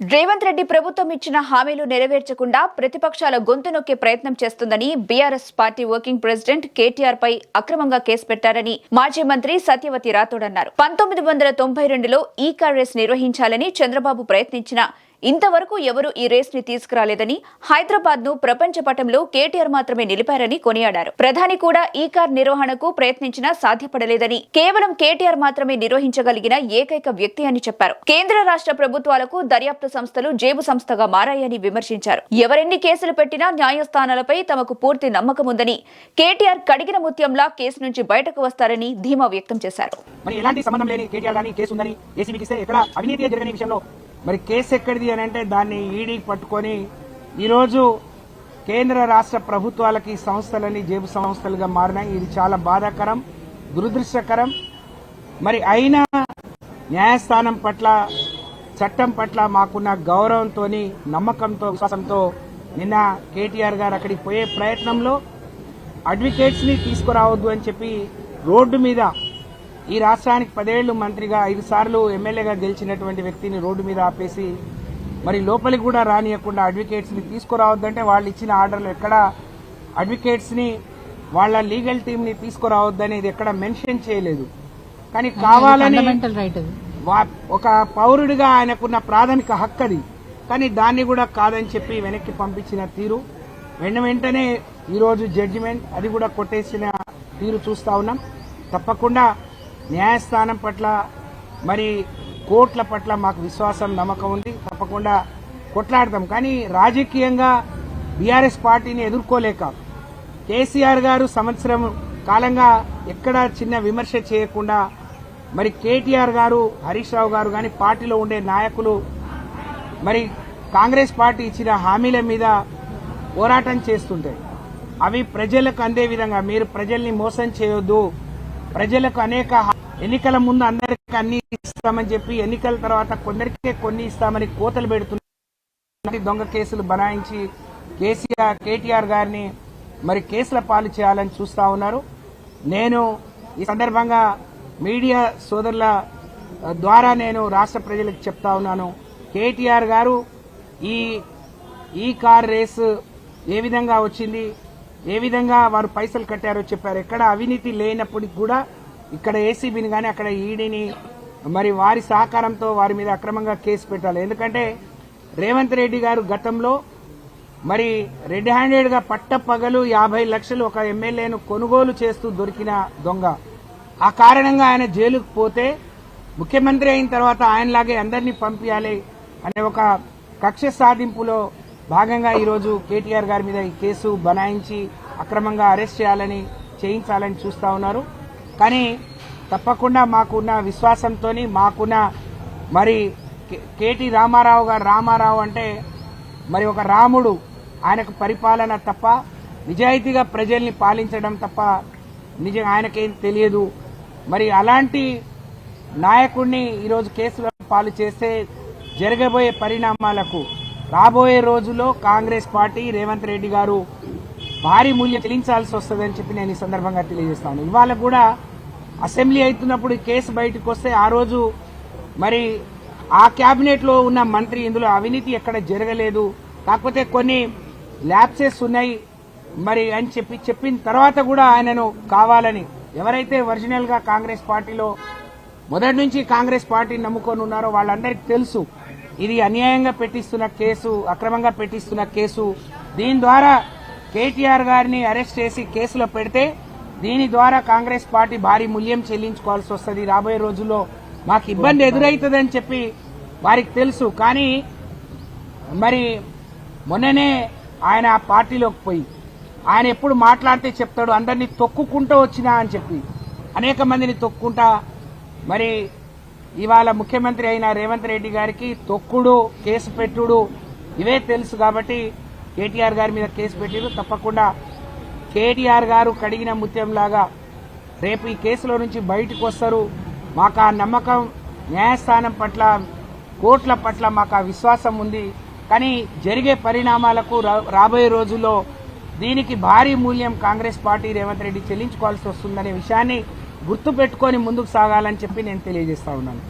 రేవంత్ రెడ్డి ప్రభుత్వం ఇచ్చిన హామీలు నెరవేర్చకుండా ప్రతిపక్షాల గొంతు నొక్కే ప్రయత్నం చేస్తుందని BRS party working president KTR పై అక్రమంగా కేసు పెట్టారని మాజీ మంత్రి సత్యవతి రాథోడ్ అన్నారు. పంతొమ్మిది వందల తొంభై రెండులో ఈ కాంగ్రెస్ నిర్వహించాలని చంద్రబాబు ప్రయత్నించినా ఇంతవరకు ఎవరూ ఈ రేస్ని తీసుకురాలేదని హైదరాబాద్ను ప్రపంచ పటంలో కేటీఆర్ మాత్రమే నిలిపారని కొనియాడారు. ప్రధాని కూడా ఈ కార్ నిర్వహణకు ప్రయత్నించినా సాధ్యపడలేదని కేవలం కేటీఆర్ మాత్రమే నిర్వహించగలిగిన ఏకైక వ్యక్తి అని చెప్పారు. కేంద్ర రాష్ట్ర ప్రభుత్వాలకు దర్యాప్తు సంస్థలు జేబు సంస్థగా మారాయని విమర్శించారు. ఎవరెన్ని కేసులు పెట్టినా న్యాయస్థానాలపై తమకు పూర్తి నమ్మకం ఉందని కేటీఆర్ కడిగిన ముత్యంలా కేసు నుంచి బయటకు వస్తారని ధీమా వ్యక్తం చేశారు. మరి ఎలాంటి సంబంధం లేని కేటీఆర్ కేసు ఉందని ఏసీబీకి ఇస్తే ఎక్కడ అవినీతి విషయంలో మరి కేసు ఎక్కడిది అని అంటే దాన్ని ఈడీకి పట్టుకొని ఈరోజు కేంద్ర రాష్ట్ర ప్రభుత్వాలకి సంస్థలని జేబు సంస్థలుగా మారినాయి. ఇది చాలా బాధాకరం దురదృష్టకరం. మరి అయినా న్యాయస్థానం పట్ల చట్టం పట్ల మాకున్న గౌరవంతో నమ్మకంతో విశ్వాసంతో నిన్న కేటీఆర్ గారు అక్కడికి పోయే ప్రయత్నంలో అడ్వకేట్స్ని తీసుకురావద్దు అని చెప్పి రోడ్డు మీద ఈ రాష్ట్రానికి పదేళ్ళు మంత్రిగా ఐదు సార్లు ఎమ్మెల్యేగా గెలిచినటువంటి వ్యక్తిని రోడ్డు మీద ఆపేసి మరి లోపలికి కూడా రానియకుండా అడ్వకేట్స్ని తీసుకురావద్దంటే వాళ్ళు ఇచ్చిన ఆర్డర్లు ఎక్కడ? అడ్వకేట్స్ని వాళ్ళ లీగల్ టీం ని తీసుకురావద్దనేది ఎక్కడ మెన్షన్ చేయలేదు. కానీ కావాలని ఒక పౌరుడిగా ఆయనకున్న ప్రాథమిక హక్కు అది. కానీ దాన్ని కూడా కాదని చెప్పి వెనక్కి పంపించిన తీరు. వెంట వెంటనే ఈరోజు జడ్జిమెంట్ అది కూడా కొట్టేసిన తీరు చూస్తా ఉన్నాం. తప్పకుండా న్యాయస్థానం పట్ల మరి కోర్టుల పట్ల మాకు విశ్వాసం నమ్మకం ఉంది. తప్పకుండా కొట్లాడతాం. కానీ రాజకీయంగా బీఆర్ఎస్ పార్టీని ఎదుర్కోలేక కేసీఆర్ గారు సంవత్సరం కాలంగా ఎక్కడ చిన్న విమర్శ చేయకుండా మరి కేటీఆర్ గారు హరీష్ రావు గారు కానీ పార్టీలో ఉండే నాయకులు మరి కాంగ్రెస్ పార్టీ ఇచ్చిన హామీల మీద పోరాటం చేస్తుంటాయి అవి ప్రజలకు అందే విధంగా మీరు ప్రజల్ని మోసం చేయొద్దు ప్రజలకు అనేక ఎన్నికల ముందు అందరికీ అన్ని ఇస్తామని చెప్పి ఎన్నికల తర్వాత కొందరికే కొన్ని ఇస్తామని కోతలు పెడుతున్నారు దొంగ కేసులు బనాయించి కేసీఆర్ కేటీఆర్ గారిని మరి కేసుల పాలు చేయాలని చూస్తా ఉన్నారు. నేను ఈ సందర్భంగా మీడియా సోదరుల ద్వారా నేను రాష్ట్ర ప్రజలకు చెప్తా ఉన్నాను. కేటీఆర్ గారు ఈ ఈ కార్ రేసు ఏ విధంగా వచ్చింది? ఏ విధంగా వారు పైసలు కట్టారో చెప్పారు. ఎక్కడ అవినీతి లేనప్పటికి కూడా ఇక్కడ ఏసీబీని కానీ అక్కడ ఈడీని మరి వారి సహకారంతో వారి మీద అక్రమంగా కేసు పెట్టాలి. ఎందుకంటే రేవంత్ రెడ్డి గారు గతంలో మరి రెడ్ హ్యాండెడ్గా పట్ట పట్టపగలు యాభై లక్షలు ఒక ఎమ్మెల్యేను కొనుగోలు చేస్తూ దొరికిన దొంగ. ఆ కారణంగా ఆయన జైలుకు పోతే ముఖ్యమంత్రి అయిన తర్వాత ఆయనలాగే అందరినీ పంపించాలి అనే ఒక కక్ష సాధింపులో భాగంగా ఈరోజు కేటీఆర్ గారి మీద ఈ కేసు బనాయించి అక్రమంగా అరెస్ట్ చేయాలని చేయించాలని చూస్తా ఉన్నారు. కానీ తప్పకుండా మాకున్న విశ్వాసంతో మాకున్న మరి కే- కేటీ రామారావు గారు రామారావు అంటే మరి ఒక రాముడు. ఆయనకు పరిపాలన తప్ప నిజాయితీగా ప్రజల్ని పాలించడం తప్ప నిజం ఆయనకేం తెలియదు. మరి అలాంటి నాయకుడిని ఈరోజు కేసులో పాలు చేస్తే జరగబోయే పరిణామాలకు రాబోయే రోజుల్లో కాంగ్రెస్ పార్టీ రేవంత్ రెడ్డి గారు భారీ మూల్యం చెల్లించాల్సి వస్తుందని చెప్పి నేను ఈ సందర్భంగా తెలియజేస్తాను. ఇవాళ కూడా అసెంబ్లీ అవుతున్నప్పుడు కేసు బయటకు వస్తే ఆ రోజు మరి ఆ కేబినెట్లో ఉన్న మంత్రి ఇందులో అవినీతి ఎక్కడ జరగలేదు. కాకపోతే కొన్ని ల్యాప్సెస్ ఉన్నాయి మరి అని చెప్పి చెప్పిన తర్వాత కూడా ఆయనను కావాలని ఎవరైతే ఒరిజినల్గా కాంగ్రెస్ పార్టీలో మొదటి నుంచి కాంగ్రెస్ పార్టీని నమ్ముకొని ఉన్నారో వాళ్ళందరికీ తెలుసు. ఇది అన్యాయంగా పెట్టిస్తున్న కేసు అక్రమంగా పెట్టిస్తున్న కేసు. దీని ద్వారా కేటీఆర్ గారిని అరెస్ట్ చేసి కేసులో పెడితే దీని ద్వారా కాంగ్రెస్ పార్టీ భారీ మూల్యం చెల్లించుకోవాల్సి వస్తుంది. రాబోయే రోజుల్లో మాకు ఇబ్బంది ఎదురవుతుందని చెప్పి వారికి తెలుసు. కానీ మరి మొన్ననే ఆయన ఆ పార్టీలోకి పోయి ఆయన ఎప్పుడు మాట్లాడితే చెప్తాడు అందరినీ తొక్కుకుంటూ వచ్చినా అని చెప్పి అనేక మందిని తొక్కుంటా మరి ఇవాళ ముఖ్యమంత్రి అయిన రేవంత్ రెడ్డి గారికి తొక్కుడు కేసు పెట్టుడు ఇవే తెలుసు కాబట్టి కేటీఆర్ గారి మీద కేసు పెట్టిరు. తప్పకుండా కేటీఆర్ గారు కడిగిన ముత్యంలాగా రేపు ఈ కేసులో నుంచి బయటకు వస్తారు. మాకు ఆ నమ్మకం న్యాయస్థానం పట్ల కోర్టుల పట్ల మాకు ఆ విశ్వాసం ఉంది. కానీ జరిగే పరిణామాలకు రా- రాబోయే రోజుల్లో దీనికి భారీ మూల్యం కాంగ్రెస్ పార్టీ రేవంత్ రెడ్డి చెల్లించుకోవాల్సి వస్తుందనే విషయాన్ని గుర్తుపెట్టుకొని ముందుకు సాగాలని చెప్పి నేను తెలియజేస్తా ఉన్నాను.